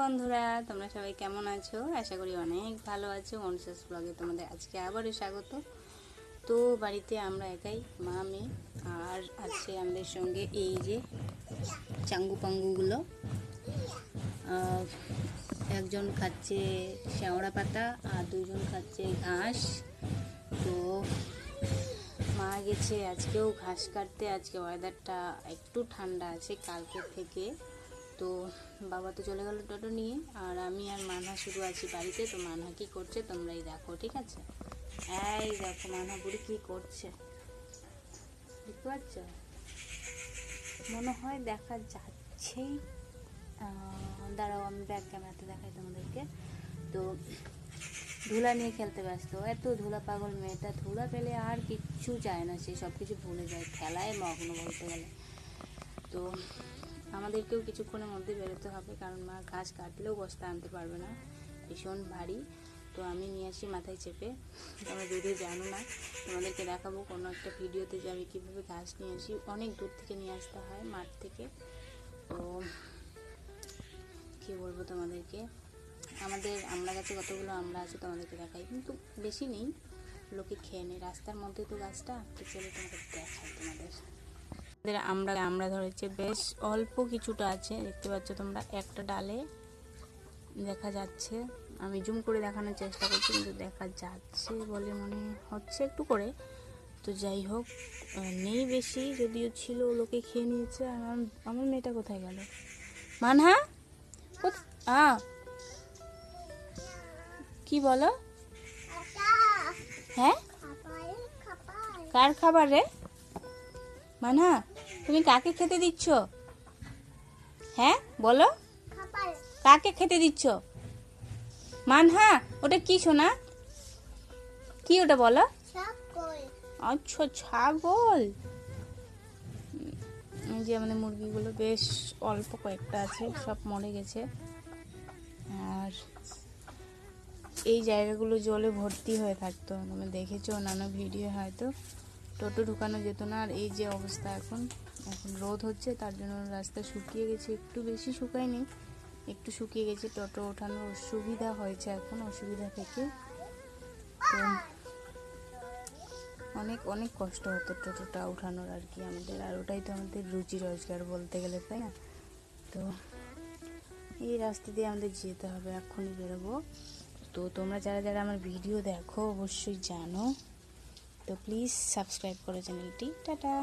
বন্ধুরা, তোমরা সবাই কেমন আছো? আশা করি অনেক ভালো আছো। মনসাস ব্লগে তোমাদের আজকে আবারও স্বাগত। তো বাড়িতে আমরা একাই, মা, মেয়ে, আর আছে আমাদের সঙ্গে এই যে চাঙ্গু পাঙ্গুগুলো একজন খাচ্ছে শ্যাওড়া পাতা আর দুজন খাচ্ছে ঘাস। তো মা গেছে আজকেও ঘাস কাটতে। আজকে ওয়েদারটা একটু ঠান্ডা আছে কালকে থেকে। তো বাবা তো চলে গেল টোটো নিয়ে, আর আমি আর মানহা শুধু আছি বাড়িতে, তো মানহা কি করছে তোমরাই দেখো, ঠিক আছে? এই দেখো মানহা বুড়ি কি করছে। দেখতে পাচ্ছ মনে হয় দেখা যাচ্ছেই। দাঁড়াও, আমি ব্যাক ক্যামেরাতে দেখাই তোমাদেরকে। তো ধুলা নিয়ে খেলতে ব্যস্ত। এত ধুলা পাগল মেয়েটা, ধুলা পেলে আর কিচ্ছু চায় না, সে সব কিছু ভুলে যায়, খেলায় মগ্ন বলতে গেলে। তো আমাদেরকেও কিছুক্ষণের মধ্যে বেরোতে হবে, কারণ মা ঘাস কাটলেও বস্তা আনতে পারবে না। ভীষণ ভারী। তো আমি নিয়ে আসি মাথায় চেপে। তোমরা যদিও জানো না, তোমাদেরকে দেখাবো কোনো একটা ভিডিওতে যে আমি কীভাবে ঘাস নিয়ে আসি। অনেক দূর থেকে নিয়ে আসতে হয় মাঠ থেকে। তো কী বলব তোমাদেরকে? আমাদের আমরা গাছে কতগুলো আমরা আছে তোমাদেরকে দেখাই। কিন্তু বেশি নেই, লোকে খেয়ে নেই রাস্তার মধ্যে তো গাছটা, তো চলে তোমাদের দেখাই তোমাদের। আমাদের আমরা আমরা ধরেছে বেশ অল্প কিছুটা আছে। দেখতে পাচ্ছ তোমরা একটা ডালে দেখা যাচ্ছে। আমি জুম করে দেখানোর চেষ্টা করছি কিন্তু দেখা যাচ্ছে বলে মনে হচ্ছে একটু করে। তো যাই হোক নেই বেশি যদিও ছিল লোকে খেয়ে নিয়েছে। আর আমার আমার মেয়েটা কোথায় গেল? মানহা? কোথ- আ কি বলো? হ্যাঁ? কার খাবার রে? মানহা তুমি কাকে খেতে দিচ্ছ? হ্যাঁ বলো। কাকে খেতে দিচ্ছ? মানহা ওটা কি শোনা কি ওটা বলো? আচ্ছা ছাগল। এই যে আমাদের মুরগিগুলো বেশ অল্প কয়েকটা আছে সব মরে গেছে। আর এই জায়গাগুলো জলে ভর্তি হয়ে থাকতো তুমি দেখেছ অন্যান্য ভিডিও হয়তো। টোটো ঢুকানো যেত না, আর এই যে অবস্থা এখন এখন রোদ হচ্ছে, তার জন্য রাস্তা শুকিয়ে গেছে, একটু বেশি শুকায়নি, একটু শুকিয়ে গেছে, টোটো ওঠানোর অসুবিধা হয়েছে এখন, অসুবিধা থেকে। তো অনেক অনেক কষ্ট হতো টোটোটা উঠানোর আর কি আমাদের, আর ওটাই তো আমাদের রুচি রোজগার বলতে গেলে, তাই না? তো এই রাস্তা দিয়ে আমাদের যেতে হবে এখনই বেরোবো। তো তোমরা যারা যারা আমার ভিডিও দেখো, অবশ্যই জানো তো প্লিজ সাবস্ক্রাইব করো চ্যানেলটি। টাটা।